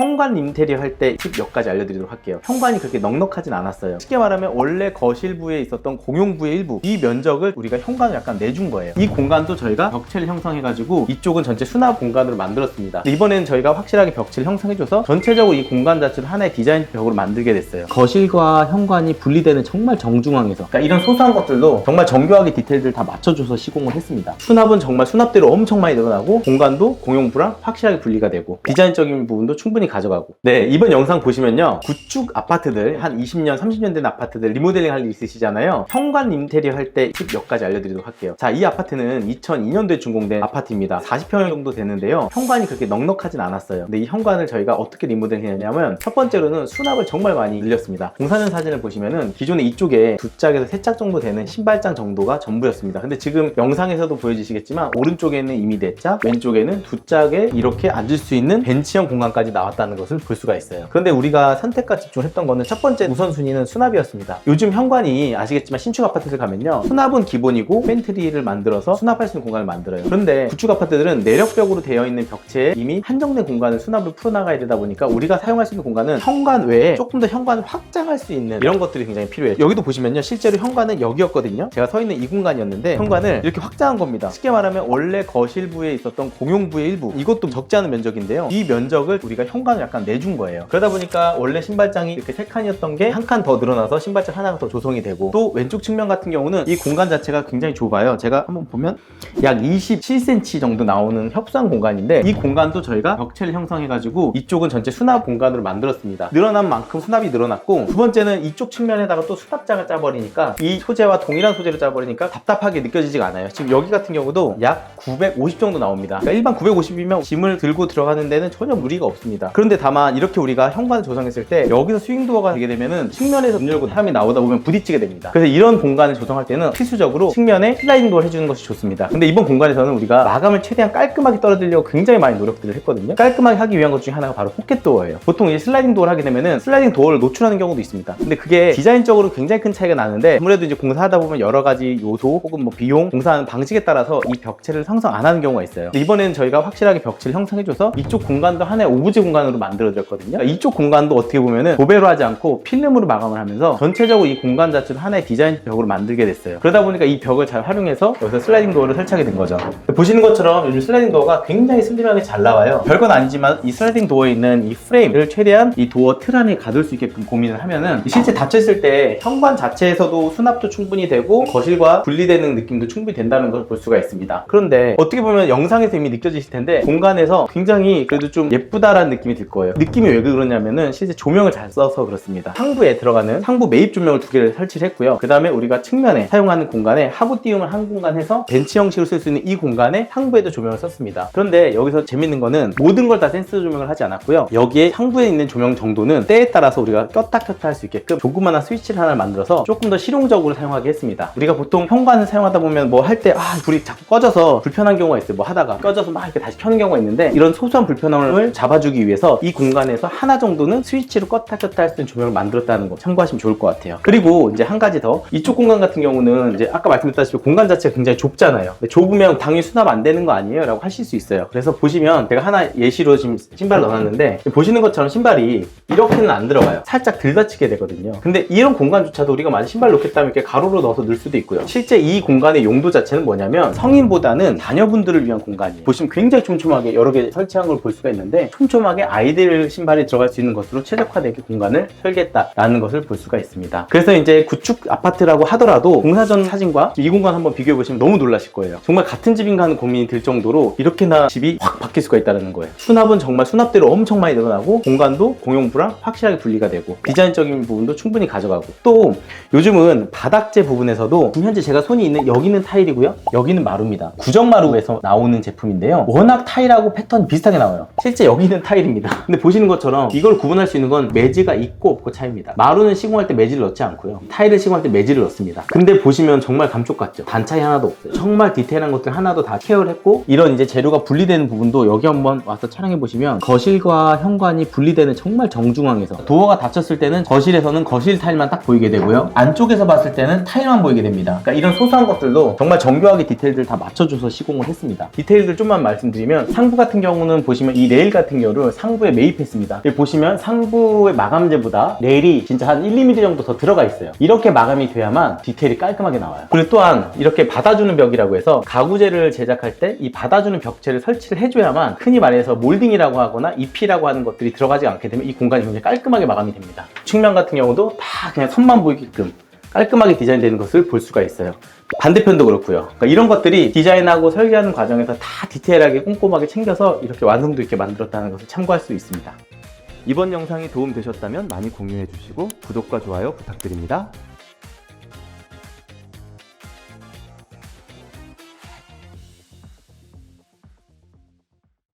현관 인테리어 할 때 팁 몇 가지 알려드리도록 할게요. 현관이 그렇게 넉넉하진 않았어요. 쉽게 말하면 원래 거실부에 있었던 공용부의 일부 이 면적을 우리가 현관을 약간 내준 거예요. 이 공간도 저희가 벽체를 형성해가지고 이쪽은 전체 수납 공간으로 만들었습니다. 이번에는 저희가 확실하게 벽체를 형성해줘서 전체적으로 이 공간 자체를 하나의 디자인 벽으로 만들게 됐어요. 거실과 현관이 분리되는 정말 정중앙에서 그러니까 이런 소소한 것들도 정말 정교하게 디테일들 다 맞춰줘서 시공을 했습니다. 수납은 정말 수납대로 엄청 많이 늘어나고 공간도 공용부랑 확실하게 분리가 되고 디자인적인 부분도 충분히 가져가고. 네 이번 영상 보시면요. 구축 아파트들 한 20년 30년 된 아파트들 리모델링 할 일 있으시잖아요. 현관 인테리어 할 때 팁 몇 가지 알려드리도록 할게요. 자 이 아파트는 2002년도에 준공된 아파트입니다. 40평 정도 되는데요. 현관이 그렇게 넉넉하진 않았어요. 근데 이 현관을 저희가 어떻게 리모델링 했냐면 첫 번째로는 수납을 정말 많이 늘렸습니다. 공사는 사진을 보시면은 기존에 이쪽에 두 짝에서 세 짝 정도 되는 신발장 정도가 전부였습니다. 근데 지금 영상에서도 보여주시겠지만 오른쪽에는 이미 네 짝, 왼쪽에는 두 짝에 이렇게 앉을 수 있는 벤치형 공간까지 나왔다 는 것을 볼 수가 있어요. 그런데 우리가 선택과 집중했던 거는 첫 번째 우선순위는 수납이었습니다. 요즘 현관이 아시겠지만 신축 아파트들 가면요. 수납은 기본이고 팬트리를 만들어서 수납할 수 있는 공간을 만들어요. 그런데 구축 아파트들은 내력벽으로 되어 있는 벽체에 이미 한정된 공간을 수납을 풀어나가야 되다 보니까 우리가 사용할 수 있는 공간은 현관 외에 조금 더 현관을 확장할 수 있는 이런 것들이 굉장히 필요해요. 여기도 보시면요. 실제로 현관은 여기였거든요. 제가 서 있는 이 공간이었는데 현관을 이렇게 확장한 겁니다. 쉽게 말하면 원래 거실부에 있었던 공용부의 일부 이것도 적지 않은 면적인데요. 이 면적을 우리가 현관 을 약간 내준 거예요. 그러다 보니까 원래 신발장이 이렇게 세 칸이었던 게 한 칸 더 늘어나서 신발장 하나가 더 조성이 되고 또 왼쪽 측면 같은 경우는 이 공간 자체가 굉장히 좁아요. 제가 한번 보면 약 27cm 정도 나오는 협소한 공간인데 이 공간도 저희가 벽체를 형성해가지고 이쪽은 전체 수납 공간으로 만들었습니다. 늘어난 만큼 수납이 늘어났고 두 번째는 이쪽 측면에다가 또 수납장을 짜버리니까 이 소재와 동일한 소재를 짜버리니까 답답하게 느껴지지가 않아요. 지금 여기 같은 경우도 약 950 정도 나옵니다. 그러니까 일반 950이면 짐을 들고 들어가는 데는 전혀 무리가 없습니다. 그런데 다만 이렇게 우리가 현관을 조성했을 때 여기서 스윙도어가 되게 되면은 측면에서 문 열고 사람이 나오다 보면 부딪히게 됩니다. 그래서 이런 공간을 조성할 때는 필수적으로 측면에 슬라이딩 도어를 해주는 것이 좋습니다. 근데 이번 공간에서는 우리가 마감을 최대한 깔끔하게 떨어뜨리려고 굉장히 많이 노력들을 했거든요. 깔끔하게 하기 위한 것 중에 하나가 바로 포켓 도어예요. 보통 이 슬라이딩 도어를 하게 되면은 슬라이딩 도어를 노출하는 경우도 있습니다. 근데 그게 디자인적으로 굉장히 큰 차이가 나는데 아무래도 이제 공사하다 보면 여러 가지 요소 혹은 뭐 비용, 공사하는 방식에 따라서 이 벽체를 형성 안 하는 경우가 있어요. 이번에는 저희가 확실하게 벽체를 형성해줘서 이쪽 공간도 하나의 오브제 공간 으로 만들어졌거든요. 이쪽 공간도 어떻게 보면은 도배로 하지 않고 필름으로 마감을 하면서 전체적으로 이 공간 자체를 하나의 디자인 벽으로 만들게 됐어요. 그러다 보니까 이 벽을 잘 활용해서 여기서 슬라이딩 도어를 설치하게 된 거죠. 보시는 것처럼 요즘 슬라이딩 도어가 굉장히 슬림하게 잘 나와요. 별건 아니지만 이 슬라이딩 도어에 있는 이 프레임을 최대한 이 도어 틀 안에 가둘 수 있게끔 고민을 하면은 실제 닫혔을 때 현관 자체에서도 수납도 충분히 되고 거실과 분리되는 느낌도 충분히 된다는 걸 볼 수가 있습니다. 그런데 어떻게 보면 영상에서 이미 느껴지실 텐데 공간에서 굉장히 그래도 좀 예쁘다라는 느낌 이 들 거예요. 느낌이 왜 그러냐면은 실제 조명을 잘 써서 그렇습니다. 상부에 들어가는 상부 매입 조명을 두 개를 설치를 했고요. 그 다음에 우리가 측면에 사용하는 공간에 하부 띄움을 한 공간 해서 벤치 형식으로 쓸 수 있는 이 공간에 상부에도 조명을 썼습니다. 그런데 여기서 재밌는 거는 모든 걸 다 센스 조명을 하지 않았고요. 여기에 상부에 있는 조명 정도는 때에 따라서 우리가 꼈다 켰다 할 수 있게끔 조그마한 스위치를 하나 만들어서 조금 더 실용적으로 사용하게 했습니다. 우리가 보통 현관을 사용하다 보면 뭐 할 때 아 불이 자꾸 꺼져서 불편한 경우가 있어요. 뭐 하다가 꺼져서 막 이렇게 다시 켜는 경우가 있는데 이런 소소한 불편함을 잡아주기 위해서 이 공간에서 하나 정도는 스위치로 껐다 켰다 할 수 있는 조명을 만들었다는 거 참고하시면 좋을 것 같아요. 그리고 이제 한 가지 더 이쪽 공간 같은 경우는 이제 아까 말씀드렸다시피 공간 자체가 굉장히 좁잖아요. 좁으면 당연히 수납 안 되는 거 아니에요? 라고 하실 수 있어요. 그래서 보시면 제가 하나 예시로 지금 신발을 넣어놨는데 보시는 것처럼 신발이 이렇게는 안 들어가요. 살짝 들닫히게 되거든요. 근데 이런 공간조차도 우리가 만약 신발 놓겠다면 이렇게 가로로 넣어서 넣을 수도 있고요. 실제 이 공간의 용도 자체는 뭐냐면 성인보다는 자녀분들을 위한 공간이에요. 보시면 굉장히 촘촘하게 여러 개 설치한 걸 볼 수가 있는데 촘촘하게 아이들 신발이 들어갈 수 있는 것으로 최적화되게 공간을 설계했다라는 것을 볼 수가 있습니다. 그래서 이제 구축 아파트라고 하더라도 공사 전 사진과 이 공간 한번 비교해 보시면 너무 놀라실 거예요. 정말 같은 집인가 하는 고민이 들 정도로 이렇게나 집이 확 바뀔 수가 있다는 거예요. 수납은 정말 수납대로 엄청 많이 늘어나고 공간도 공용부랑 확실하게 분리가 되고 디자인적인 부분도 충분히 가져가고 또 요즘은 바닥재 부분에서도 지금 현재 제가 손이 있는 여기는 타일이고요. 여기는 마루입니다. 구정 마루에서 나오는 제품인데요. 워낙 타일하고 패턴 비슷하게 나와요. 실제 여기는 타일입니다. 근데 보시는 것처럼 이걸 구분할 수 있는 건 매지가 있고 없고 차이입니다. 마루는 시공할 때 매지를 넣지 않고요. 타일을 시공할 때 매지를 넣습니다. 근데 보시면 정말 감쪽 같죠? 단 차이 하나도 없어요. 정말 디테일한 것들 하나도 다 케어를 했고 이런 이제 재료가 분리되는 부분도 여기 한번 와서 촬영해 보시면 거실과 현관이 분리되는 정말 정중앙에서 도어가 닫혔을 때는 거실에서는 거실 타일만 딱 보이게 되고요. 안쪽에서 봤을 때는 타일만 보이게 됩니다. 그러니까 이런 소소한 것들도 정말 정교하게 디테일들 다 맞춰줘서 시공을 했습니다. 디테일들 좀만 말씀드리면 상부 같은 경우는 보시면 이 레일 같은 경우를 상 상부에 매입했습니다. 여기 보시면 상부의 마감재보다 레일이 진짜 한 1, 2mm 정도 더 들어가 있어요. 이렇게 마감이 돼야만 디테일이 깔끔하게 나와요. 그리고 또한 이렇게 받아주는 벽이라고 해서 가구재를 제작할 때 이 받아주는 벽체를 설치를 해줘야만 흔히 말해서 몰딩이라고 하거나 입히라고 하는 것들이 들어가지 않게 되면 이 공간이 굉장히 깔끔하게 마감이 됩니다. 측면 같은 경우도 다 그냥 선만 보이게끔 깔끔하게 디자인되는 것을 볼 수가 있어요. 반대편도 그렇고요. 그러니까 이런 것들이 디자인하고 설계하는 과정에서 다 디테일하게 꼼꼼하게 챙겨서 이렇게 완성도 있게 만들었다는 것을 참고할 수 있습니다. 이번 영상이 도움되셨다면 많이 공유해 주시고 구독과 좋아요 부탁드립니다.